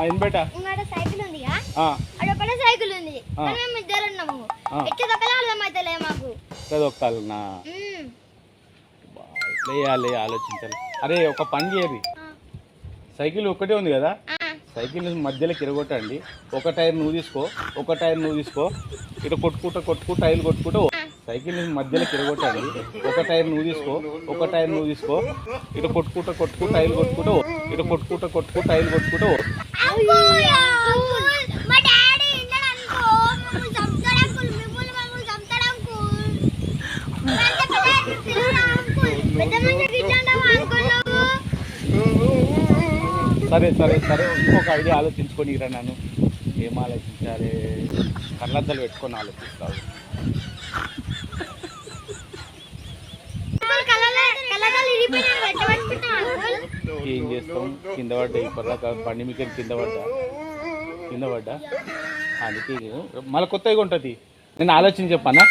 ఏం బేట? సైకిల్ ఉంది సైకిల్ ఉంది. మేము ఇద్దరు ఉన్నాము. మాకు. ఎట్లా చేయాలి ఆలోచించాలి. అరే ఒక పని చేయరు. సైకిల్ ఒకటే ఉంది కదా. సైకిల్ మధ్యలో కిరగొట్టండి. ఒక టైర్ నువ్వు తీసుకో ఒక టైర్ నువ్వు తీసుకో. ఇట్లా కొట్టుకుంటా కొట్టుకుంటా టైర్లు కొట్టుకుంటా. సైకిల్ మధ్యలో కిరగొట్టండి. ఒక టైర్ నువ్వు తీసుకో ఒక టైర్ నువ్వు తీసుకో. ఇట్లా కొట్టుకుంటా కొట్టుకుంటా టైర్లు కొట్టుకుంటా పో. ఇట్లా కొట్టుకుంటా కొట్టుకుంటా టైర్లు కొట్టుకుంటా సరే సరే సరే. ఇంకొక ఐడియా ఆలోచించుకొని రా నన్ను ఏం ఆలోచించాలి? కళ్ళద్దలు పెట్టుకొని ఆలోచిస్తావు. అంకుల్? ఏం చేస్తాం? కింద పడ్డా ఇప్పటిదాకా బండి మీకు కింద పడ్డా? కింద పడ్డా? అందుకే మళ్ళీ కొత్తగా ఉంటుంది నేను ఆలోచన చెప్పానా?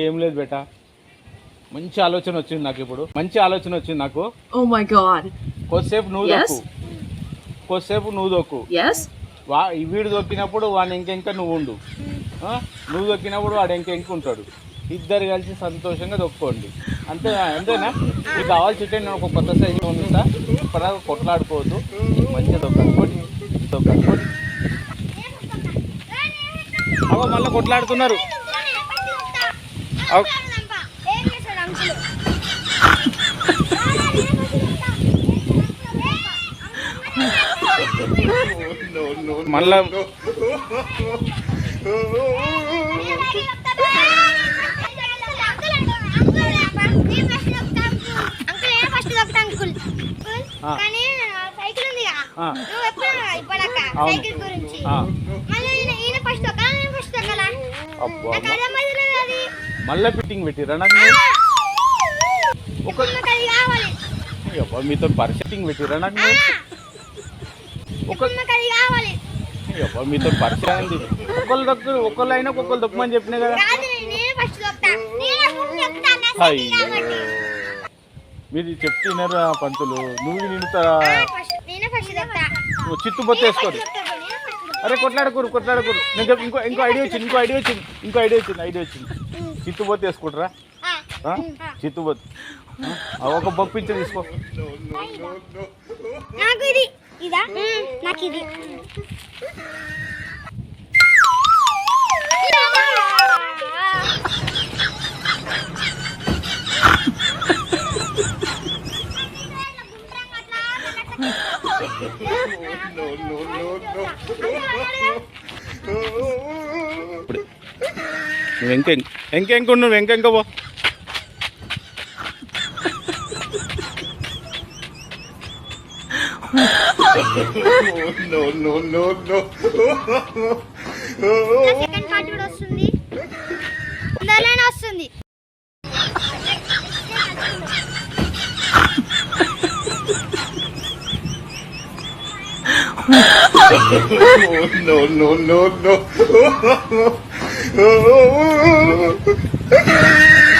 ఏం లేదు బేటా. మంచి ఆలోచన వచ్చింది నాకు ఇప్పుడు. మంచి ఆలోచన వచ్చింది నాకు. Oh. కొద్దిసేపు నువ్వు? దొక్కు. కొద్దిసేపు నువ్వు దొక్కు. Yes? వా వీడు దొక్కినప్పుడు వాడు ఇంకెంక నువ్వు ఉండు. ఆ? నువ్వు దొక్కినప్పుడు వాడు ఇంకెంక ఉంటాడు. ఇద్దరు కలిసి సంతోషంగా దొక్కోండి అంతే అంతేనా? మీకు కావాల్సి ఉంటే నేను ఒక కొత్త సైజు పంపిస్తా ఇప్పుడు కొట్లాడుకోవద్దు. మంచిగా దొక్కాలి కొట్టి అవ మళ్ళీ కొట్లాడుతున్నారు. మళ్ళా కానీ సైకిల్ ఉంది ఆ. నువ్వు ఎప్పుడు ఇప్పడాక అవును. సైకిల్ గురించి? ఆ, మళ్ళీ ఈయన ఈయన ఫస్ట్ దొక్కలా నేను ఫస్ట్ దొక్కలా అబ్బా నాకు అర్థమైతే లేదు అది. మళ్ళీ ఫిట్టింగ్ పెట్టిరా నాకు కావాలి. మీతో పరిస్థితింగ్ పెట్టిరా నాకు. ఒక కావాలి. మీతో పరిచయం ఒకళ్ళు దొక్కు ఒకళ్ళు అయినా ఒకళ్ళు దొక్కమని చెప్పినా కదా. అయ్యో మీరు చెప్తున్నారా పంతులు? నువ్వు నిండుతా చిత్తు బొత్త వేసుకోరు. అరే కొట్లాడకూరు కొట్లాడకూరు. నేను చెప్పు ఇంకో ఇంకో ఐడియా వచ్చింది ఇంకో ఐడియా వచ్చింది ఇంకో ఐడియా వచ్చింది ఐడియా వచ్చింది. చిత్తు బొత్త వేసుకుంటారా? చిత్తు బొత్త. ఒక బొప్పించి తీసుకో. నాకు ఇది. ఇదా? నాకు ఇది. నువ్వు ఎంకె ఎంకెంక నువ్వు ఎంకెంక పో సెకండ్ పార్ట్ కూడా వస్తుంది అందులోనే వస్తుంది no, no, no, no. Oh, oh, oh, oh.